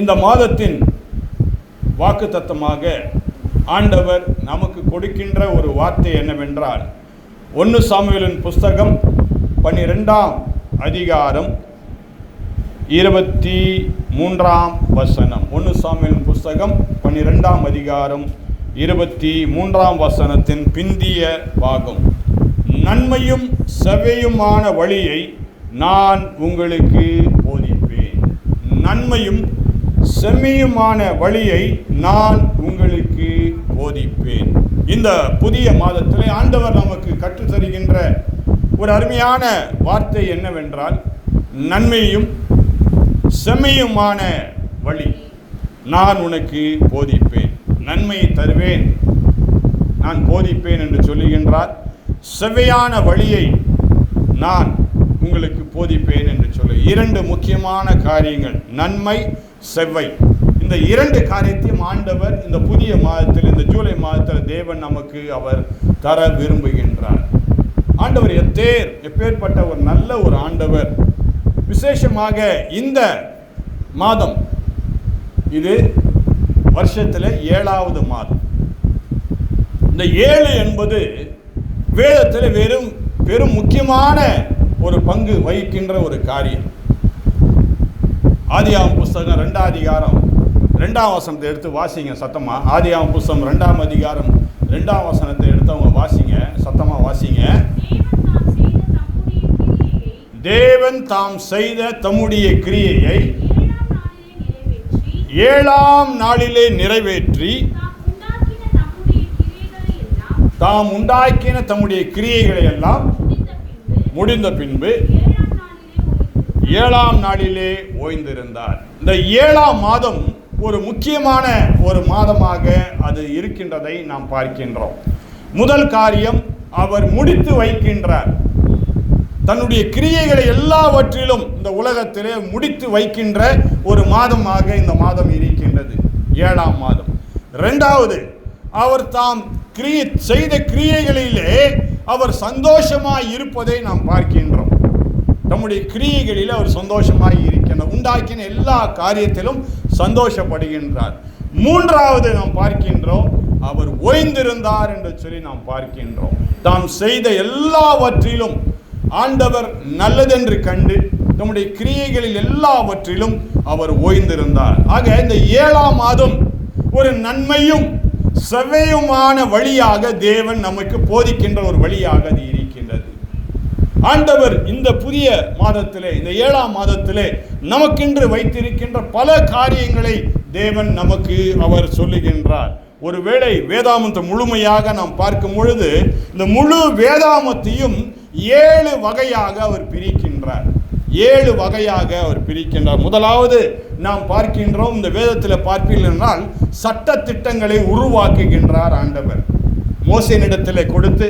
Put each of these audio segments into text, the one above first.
இந்த மாதத்தின் வாக்குத்தத்தமாக ஆண்டவர் நமக்கு கொடுக்கின்ற ஒரு வார்த்தை என்னவென்றால் ஒன்று சாமுவேலின் புஸ்தகம் பன்னிரெண்டாம் அதிகாரம் இருபத்தி மூன்றாம் வசனம். ஒன்று சாமியலின் புஸ்தகம் பன்னிரெண்டாம் அதிகாரம் இருபத்தி மூன்றாம் வசனத்தின் பிந்திய பாகம். நன்மையும் செவ்வையுமான வழியை நான் உங்களுக்கு போதிப்பேன். நன்மையும் செம்மையுமான வழியை நான் உங்களுக்கு போதிப்பேன். இந்த புதிய மாதத்திலே ஆண்டவர் நமக்கு கற்றுத்தருகின்ற ஒரு அருமையான வார்த்தை என்னவென்றால் நன்மையும் செம்மையுமான வழி நான் உனக்கு போதிப்பேன். நன்மையை தருவேன். நான் போதிப்பேன் என்று சொல்லுகின்றார். செவ்வையான வழியை நான் உங்களுக்கு போதிப்பேன் என்று சொல்லு. இரண்டு முக்கியமான காரியங்கள். நன்மை செவ்வை இந்த இரண்டு காரியத்தையும் ஆண்டவர் இந்த புதிய மாதத்தில் இந்த ஜூலை மாதத்தில் தேவன் நமக்கு அவர் தர விரும்புகின்றார். ஆண்டவர் எத்தேர் எப்பேற்பட்ட ஒரு நல்ல ஒரு ஆண்டவர். விசேஷமாக இந்த மாதம் இது வருஷத்தில் ஏழாவது மாதம். இந்த ஏழு என்பது வேதத்தில் வெறும் பெரும் முக்கியமான ஒரு பங்கு வகிக்கின்ற ஒரு காரியம். ஆதியாவும் புஸ்தகம் ரெண்டாம் அதிகாரம் ரெண்டாம் வசனத்தை எடுத்து வாசிங்க சத்தமாக ஆதியாவும் புஸ்தகம் ரெண்டாம் அதிகாரம் ரெண்டாம் வசனத்தை எடுத்தவங்க வாசிங்க சத்தமாக வாசிங்க. தேவன் தாம் செய்த தம்முடைய கிரியையை ஏழாம் நாளிலே நிறைவேற்றி தாம் உண்டாக்கின தம்முடைய கிரியைகளை எல்லாம் முடிந்த பின்பு ஏழாம் நாளிலே ஓய்ந்திருந்தார். இந்த ஏழாம் மாதம் ஒரு முக்கியமான ஒரு மாதமாக அது இருக்கின்றதை நாம் பார்க்கின்றோம். முதல் காரியம் அவர் முடித்து வைக்கின்றார். தன்னுடைய கிரியைகளை எல்லாவற்றிலும் இந்த உலகத்திலே முடித்து வைக்கின்ற ஒரு மாதமாக இந்த மாதம் இருக்கின்றது. ஏழாம் மாதம். ரெண்டாவது அவர் தாம் கிரிய செய்த கிரியைகளிலே அவர் சந்தோஷமாய் இருப்பதை நாம் பார்க்கின்றோம். நம்முடைய கிரியைகளில் அவர் சந்தோஷமாக இருக்கின்றார் உண்டாக்கின எல்லா காரியத்திலும் சந்தோஷப்படுகின்றார். மூன்றாவது நாம் பார்க்கின்றோம் அவர் ஓய்ந்திருந்தார் என்று சொல்லி நாம் பார்க்கின்றோம். தாம் செய்த எல்லாவற்றிலும் ஆண்டவர் நல்லதென்று கண்டு நம்முடைய கிரியைகளில் எல்லாவற்றிலும் அவர் ஓய்ந்திருந்தார். ஆக இந்த ஏழாம் மாதம் ஒரு நன்மையும் செவ்வையுமான வழியாக தேவன் நமக்கு போதிக்கின்ற ஒரு வழியாக அது ஆண்டவர் இந்த புதிய மாதத்திலே இந்த ஏழாம் மாதத்திலே நமக்கென்று வைத்திருக்கின்ற பல காரியங்களை தேவன் நமக்கு அவர் சொல்லுகின்றார். ஒருவேளை வேதாமத்தை முழுமையாக நாம் பார்க்கும் பொழுது இந்த முழு வேதாமத்தையும் ஏழு வகையாக அவர் பிரிக்கின்றார். ஏழு வகையாக அவர் பிரிக்கின்றார். முதலாவது நாம் பார்க்கின்றோம் இந்த வேதத்தில் பார்ப்பீர்கள் என்றால் சட்ட திட்டங்களை உருவாக்குகின்றார் ஆண்டவர். மோசனிடத்தில் கொடுத்து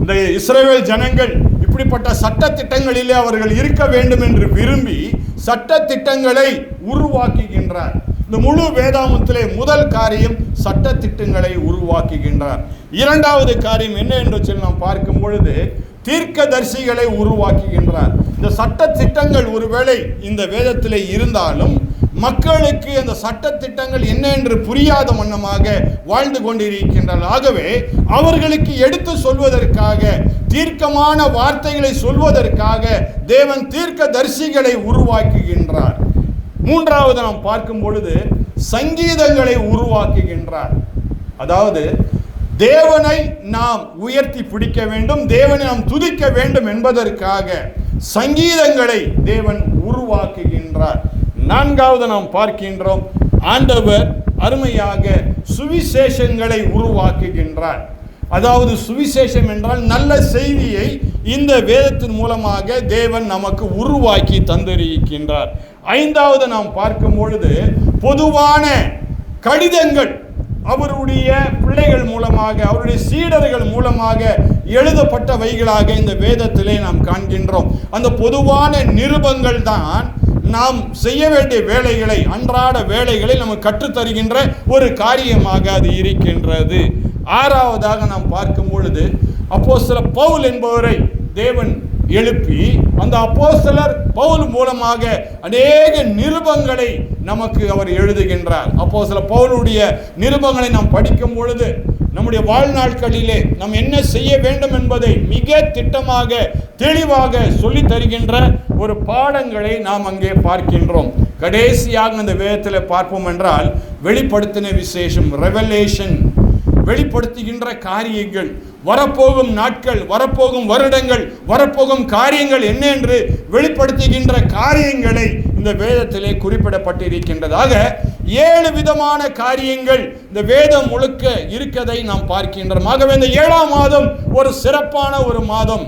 இந்த இஸ்ரேல் ஜனங்கள் இப்படிப்பட்ட சட்ட திட்டங்களிலே அவர்கள் இருக்க வேண்டும் என்று விரும்பி சட்ட திட்டங்களை உருவாக்குகின்றார். இந்த முழு வேதாமத்திலே முதல் காரியம் சட்ட திட்டங்களை உருவாக்குகின்றார். இரண்டாவது காரியம் என்ன என்று சொல்லி நாம் பார்க்கும் பொழுது தீர்க்க தரிசிகளை உருவாக்குகின்றார். இந்த சட்ட திட்டங்கள் ஒருவேளை இந்த வேதத்திலே இருந்தாலும் மக்களுக்கு அந்த சட்ட திட்டங்கள் என்ன என்று புரியாத வண்ணமாக வாழ்ந்து கொண்டிருக்கின்றனர் ஆகவே அவர்களுக்கு எடுத்து சொல்வதற்காக தீர்க்கமான வார்த்தைகளை சொல்வதற்காக தேவன் தீர்க்க தரிசிகளை உருவாக்குகின்றார். மூன்றாவது நாம் பார்க்கும் பொழுது சங்கீதங்களை உருவாக்குகின்றார். அதாவது தேவனை நாம் உயர்த்தி பிடிக்க வேண்டும் தேவனை நாம் துதிக்க வேண்டும் என்பதற்காக சங்கீதங்களை தேவன் உருவாக்குகின்றார். நான்காவது நாம் பார்க்கின்றோம். ஆண்டவர் அருமையாக சுவிசேஷங்களை உருவாக்குகின்றார். அதாவது சுவிசேஷம் என்றால் நல்ல செய்தியை இந்த வேதத்தின் மூலமாக தேவன் நமக்கு உருவாக்கி தந்திருக்கின்றார். ஐந்தாவது நாம் பார்க்கும் பொழுது பொதுவான கடிதங்கள் அவருடைய பிள்ளைகள் மூலமாக அவருடைய சீடர்கள் மூலமாக எழுதப்பட்டவைகளாக இந்த வேதத்திலே நாம் காண்கின்றோம். அந்த பொதுவான நிருபங்கள் தான் நாம் செய்ய வேண்டிய வேலைகளை அன்றாட வேலைகளை நமக்கு கற்றுத்தருகின்ற ஒரு காரியமாக அது இருக்கின்றது. ஆறாவதாக நாம் பார்க்கும் பொழுது அப்போ சில பவுல் என்பவரை தேவன் எழுப்பி அந்த அப்போ சிலர் பவுல் மூலமாக அநேக நிருபங்களை நமக்கு அவர் எழுதுகின்றார். அப்போ சில பவுலுடைய நிருபங்களை நாம் படிக்கும் பொழுது நம்முடைய வாழ்நாட்களிலே நாம் என்ன செய்ய வேண்டும் என்பதை மிக திட்டமாக தெளிவாக சொல்லி தருகின்ற ஒரு பாடங்களை நாம் அங்கே பார்க்கின்றோம். கடைசியாக அந்த வேதத்தில் பார்ப்போம் என்றால் வெளிப்படுத்தின விசேஷம் ரெவலேஷன் வெளிப்படுத்துகின்ற காரியங்கள் வரப்போகும் நாட்கள் வரப்போகும் வருடங்கள் வரப்போகும் காரியங்கள் என்ன என்று வெளிப்படுத்துகின்ற காரியங்களை இந்த வேதத்திலே குறிப்பிடப்பட்டிருக்கின்றதாக ஏழு விதமான காரியங்கள் இந்த வேதம் முழுக்க இருக்கதை நாம் பார்க்கின்றோம். ஆகவே இந்த ஏழாம் மாதம் ஒரு சிறப்பான ஒரு மாதம்.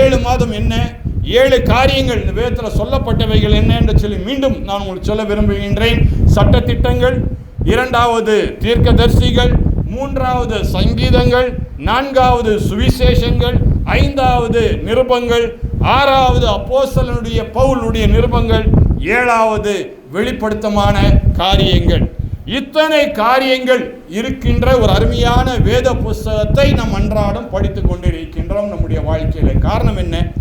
ஏழு மாதம் என்ன? ஏழு காரியங்கள் இந்த வேதத்தில் சொல்லப்பட்டவைகள் என்ன என்று சொல்லி மீண்டும் நான் உங்களுக்கு சொல்ல விரும்புகின்றேன். சட்டத்திட்டங்கள் இரண்டாவது தீர்க்கதரிசிகள் மூன்றாவது சங்கீதங்கள் நான்காவது சுவிசேஷங்கள் ஐந்தாவது நிருபங்கள் ஆறாவது அப்போசலனுடைய பவுலுடைய நிருபங்கள் ஏழாவது வெளிப்படுத்தமான காரியங்கள். இத்தனை காரியங்கள் இருக்கின்ற ஒரு அருமையான வேத புஸ்தகத்தை நம் அன்றாடம் படித்து கொண்டிருக்கின்றோம் நம்முடைய வாழ்க்கையில். காரணம் என்ன?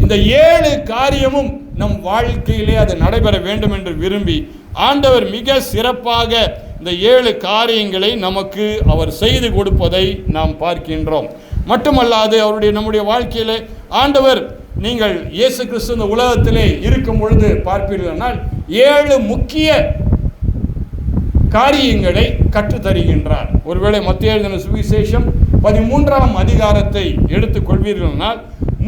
இந்த ஏழு காரியமும் நம் வாழ்க்கையிலே அது நடைபெற வேண்டும் என்று விரும்பி ஆண்டவர் மிக சிறப்பாக இந்த ஏழு காரியங்களை நமக்கு அவர் செய்து கொடுப்பதை நாம் பார்க்கின்றோம். மட்டுமல்லாது அவருடைய நம்முடைய வாழ்க்கையில் ஆண்டவர் நீங்கள் இயேசு கிறிஸ்து இந்த உலகத்திலே இருக்கும் பொழுது பார்ப்பீர்களானால் ஏழு முக்கிய காரியங்களை கற்றுத்தருகின்றார். ஒருவேளை மத்திய எழுதின சுவிசேஷம் பதிமூன்றாம் அதிகாரத்தை எடுத்துக்கொள்வீர்கள்னால்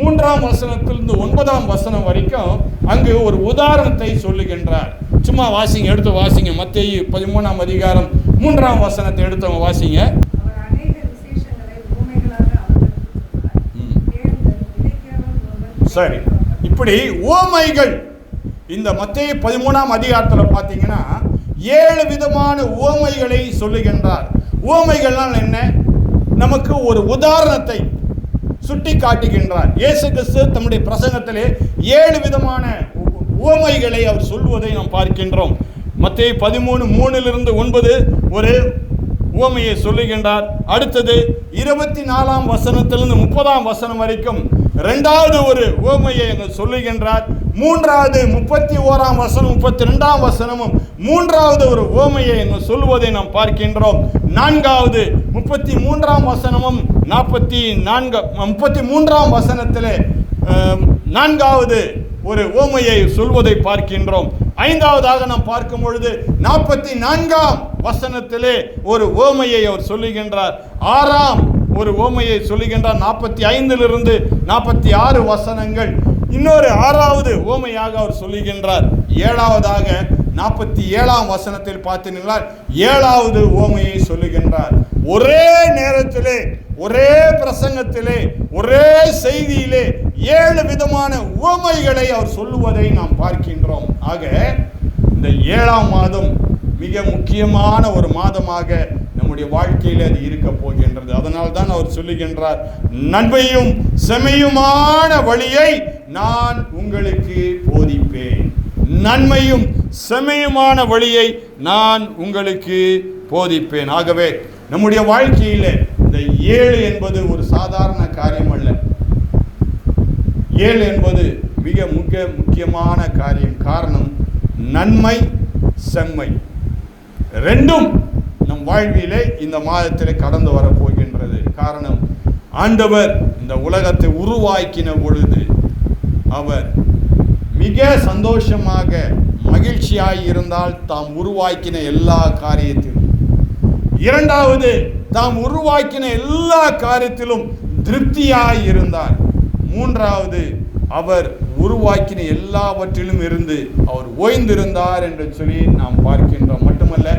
மூன்றாம் வசனத்திலிருந்து ஒன்பதாம் வசனம் வரைக்கும் அங்கு ஒரு உதாரணத்தை சொல்லுகின்றார். சும்மா வாசிங்க எடுத்து வாசிங்க. மத்திய பதிமூணாம் அதிகாரம் மூன்றாம் வசனத்தை எடுத்தவங்க வாசிங்க. சரி இப்படி ஓமைகள் இந்த மத்திய பதிமூணாம் அதிகாரத்தில் பார்த்தீங்கன்னா ஏழு விதமான ஓமைகளை சொல்லுகின்றார். ஓமைகள்னால் என்ன? நமக்கு ஒரு உதாரணத்தை சுட்டி காட்டுகின்றார் இயேசு கிறிஸ்து தம்முடைய பிரசங்கத்திலே ஏழு விதமான உவமைகளை அவர் சொல்வதை நாம் பார்க்கின்றோம். மத்திய பதிமூணு மூணிலிருந்து ஒன்பது ஒரு உவமையை சொல்லுகின்றார். அடுத்தது இருபத்தி நாலாம் வசனத்திலிருந்து முப்பதாம் வசனம் வரைக்கும் ரெண்டாவது ஒரு உவமையை எங்கள் சொல்லுகின்றார். மூன்றாவது முப்பத்தி ஓராம் வசனம் முப்பத்தி ரெண்டாம் வசனமும் மூன்றாவது ஒரு உவமையை எங்கள் சொல்லுவதை நாம் பார்க்கின்றோம். நான்காவது முப்பத்தி மூன்றாம் வசனமும் நாற்பத்தி நான்கு முப்பத்தி மூன்றாம் வசனத்தில் நான்காவது ஒரு ஓமையை சொல்வதை பார்க்கின்றோம். ஐந்தாவதாக நாம் பார்க்கும் பொழுது நாற்பத்தி நான்காம் வசனத்திலே ஒரு ஓமையை அவர் சொல்லுகின்றார். ஆறாம் ஒரு ஓமையை சொல்லுகின்றார் நாற்பத்தி ஐந்திலிருந்து நாற்பத்தி ஆறு வசனங்கள். இன்னொரு ஆறாவது ஓமையாக அவர் சொல்லுகின்றார். ஏழாவதாக நாற்பத்தி ஏழாம் வசனத்தில் பார்த்தீங்கன்னா ஏழாவது ஓமையை சொல்லுகின்றார். ஒரே நேரத்திலே ஒரே பிரசங்கத்திலே ஒரே செய்தியிலே ஏழு விதமான உவமைகளை அவர் சொல்லுவதை நாம் பார்க்கின்றோம். ஆக இந்த ஏழாம் மாதம் மிக முக்கியமான ஒரு மாதமாக நம்முடைய வாழ்க்கையில் அது இருக்க போகின்றது. அதனால் தான் அவர் சொல்லுகின்றார் நன்மையும் செமையுமான வழியை நான் உங்களுக்கு போதிப்பேன். நன்மையும் செமையுமான வழியை நான் உங்களுக்கு போதிப்பேன். ஆகவே நம்முடைய வாழ்க்கையில் இந்த ஏழு என்பது ஒரு சாதாரண காரியம் அல்ல. ஏழு என்பது மிக மிக முக்கியமான காரியம். காரணம் நன்மை செம்மை. ரெண்டும் வாழ்விலே இந்த மாதத்திலே கடந்து வரப்போகின்றது. காரணம் ஆண்டவர் இந்த உலகத்தை உருவாக்கின பொழுது அவர் மிக சந்தோஷமாக மகிழ்ச்சியாய் இருந்தால் தாம் உருவாக்கின எல்லா காரியத்திலும். இரண்டாவது தாம் உருவாக்கின எல்லா காரியத்திலும் திருப்தியாய் இருந்தார். மூன்றாவது அவர் உருவாக்கின எல்லாவற்றிலும் இருந்து அவர் ஓய்ந்திருந்தார் என்று சொல்லி நாம் பார்க்கின்றோம். மட்டுமல்ல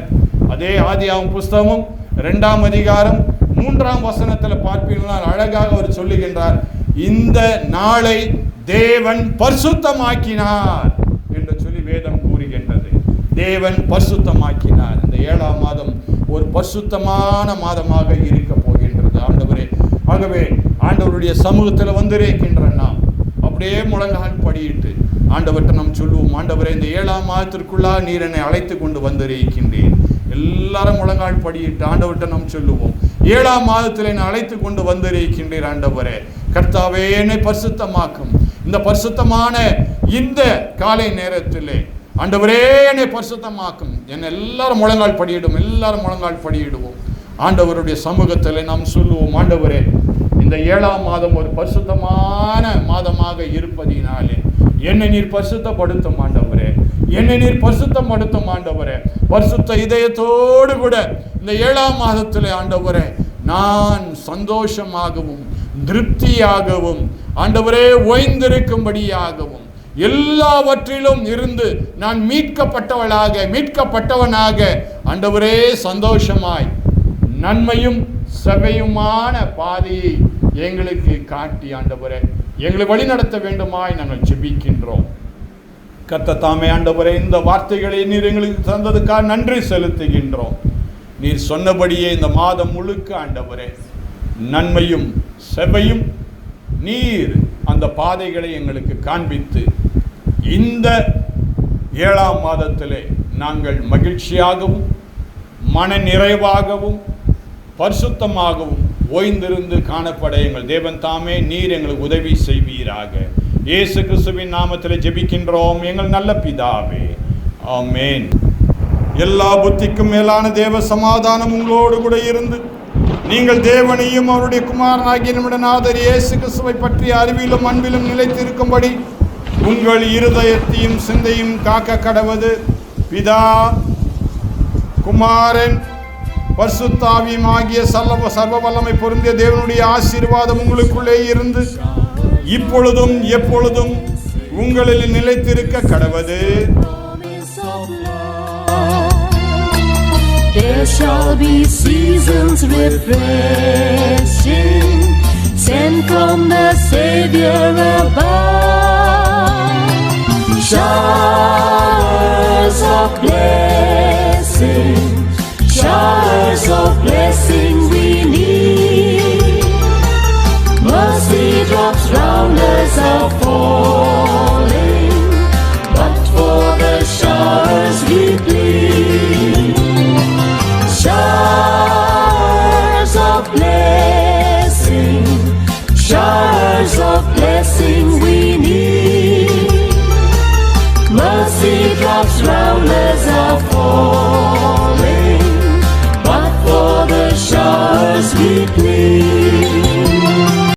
அதே ஆதியாகும் புஸ்தகமும் ரெண்டாம் அதிகாரம் மூன்றாம் வசனத்தில் பார்ப்பீர்கள் அழகாக அவர் சொல்லுகின்றார் இந்த நாளை தேவன் பரிசுத்தமாக்கினார் என்று சொல்லி வேதம் கூறுகின்றது. தேவன் பரிசுத்தமாக்கினார். இந்த ஏழாம் மாதம் ஒரு பரிசுத்தமான மாதமாக இருக்க போகின்றது. ஆண்டவரே ஆகவே ஆண்டவருடைய சமூகத்தில் வந்திருக்கின்ற நாம் அப்படியே முழங்கால் படியிட்டு ஆண்டவர்கிட்ட நாம் சொல்லுவோம் ஆண்டவரே இந்த ஏழாம் மாதத்திற்குள்ளா நீர் என்னை அழைத்து கொண்டு வந்திருக்கின்றேன் எல்லாரும் முழங்கால் படியிட்டு ஆண்டவர்கிட்ட நாம் சொல்லுவோம். ஏழாம் மாதத்தில் என்னை அழைத்து கொண்டு வந்திருக்கின்றீர் ஆண்டவரே. கர்த்தாவே என்னை பரிசுத்தமாக்கும். இந்த பரிசுத்தமான இந்த காலை நேரத்திலே ஆண்டவரே என்னை பரிசுத்தமாக்கும். என்னை எல்லாரும் முழங்கால் படியிடும் எல்லாரும் முழங்கால் படியிடுவோம் ஆண்டவருடைய சமூகத்தில் நாம் சொல்லுவோம் ஆண்டவரே இந்த ஏழாம் மாதம் ஒரு பரிசுத்தமான மாதமாக இருப்பதினாலே என்னை நீர் பரிசுத்தப்படுத்தும் ஆண்டவரே. என்னை நீர் பரிசுத்தப்படுத்தும் ஆண்டவரே. பரிசுத்த இதயத்தோடு கூட இந்த ஏழாம் மாதத்தில் ஆண்டவரே நான் சந்தோஷமாகவும் திருப்தியாகவும் ஆண்டவரே ஓய்ந்திருக்கும்படியாகவும் எல்லாவற்றிலும் இருந்து நான் மீட்கப்பட்டவளாக மீட்கப்பட்டவனாக ஆண்டவரே சந்தோஷமாய் நன்மையும் சபையுமான பாதையை எங்களுக்கு காட்டி ஆண்டவரே எங்களை வழிநடத்த வேண்டுமாய் நாங்கள் ஜெபிக்கின்றோம். கத்த தாமே ஆண்டவரே இந்த வார்த்தைகளை நீர் எங்களுக்கு தந்ததுக்காக நன்றி செலுத்துகின்றோம். நீர் சொன்னபடியே இந்த மாதம் முழுக்க ஆண்டவரே நன்மையும் செவையும் நீர் அந்த பாதைகளை எங்களுக்கு காண்பித்து இந்த ஏழாம் மாதத்திலே நாங்கள் மகிழ்ச்சியாகவும் மன நிறைவாகவும் பரிசுத்தமாகவும் ஓய்ந்திருந்து காணப்பட எங்கள் தேவன் தாமே நீர் எங்களுக்கு உதவி செய்வீராக. இயேசு கிறிஸ்துவின் நாமத்தில் ஜெபிக்கின்றோம். எங்கள் நல்ல பிதாவே. ஆமேன். எல்லா புத்திக்கும் மேலான தேவ சமாதானம் உங்களோடு கூட இருந்து நீங்கள் தேவனையும் அவருடைய குமாரனாகிய நம்முடைய நாதர் இயேசு கிறிஸ்துவை பற்றிய அறிவிலும் அன்பிலும் நிலைத்திருக்கும்படி உங்கள் இருதயத்தையும் சிந்தையும் காக்க கடவது பிதா குமாரன் பர்சுத்தாவியும் ஆகிய சர்வ சர்வ வல்லமை பொருந்திய தேவனுடைய ஆசீர்வாதம் உங்களுக்குள்ளே இருந்து இப்பொழுதும் எப்பொழுதும் உங்களில் நிலைத்திருக்க கடவது promise of love. There shall be seasons refreshing, sent from the Savior above. Showers of blessing,